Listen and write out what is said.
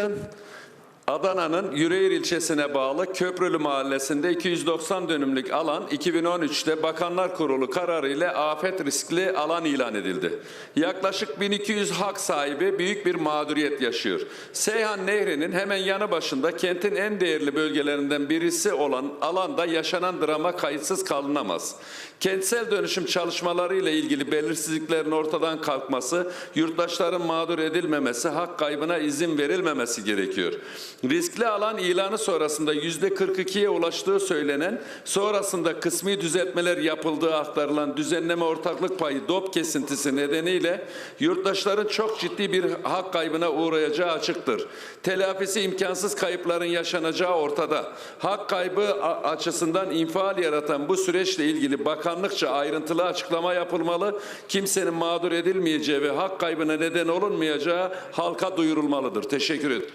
strength Adana'nın Yüreğir ilçesine bağlı Köprülü mahallesinde 290 dönümlük alan 2013'te Bakanlar Kurulu kararı ile afet riskli alan ilan edildi. Yaklaşık 1200 hak sahibi büyük bir mağduriyet yaşıyor. Seyhan Nehri'nin hemen yanı başında kentin en değerli bölgelerinden birisi olan alanda yaşanan drama kayıtsız kalınamaz. Kentsel dönüşüm çalışmaları ile ilgili belirsizliklerin ortadan kalkması, yurttaşların mağdur edilmemesi, hak kaybına izin verilmemesi gerekiyor. Riskli alan ilanı sonrasında yüzde 42'ye ulaştığı söylenen, sonrasında kısmi düzeltmeler yapıldığı aktarılan düzenleme ortaklık payı DOP kesintisi nedeniyle yurttaşların çok ciddi bir hak kaybına uğrayacağı açıktır. Telafisi imkansız kayıpların yaşanacağı ortada. Hak kaybı açısından infial yaratan bu süreçle ilgili bakanlıkça ayrıntılı açıklama yapılmalı. Kimsenin mağdur edilmeyeceği ve hak kaybına neden olunmayacağı halka duyurulmalıdır. Teşekkür ederim.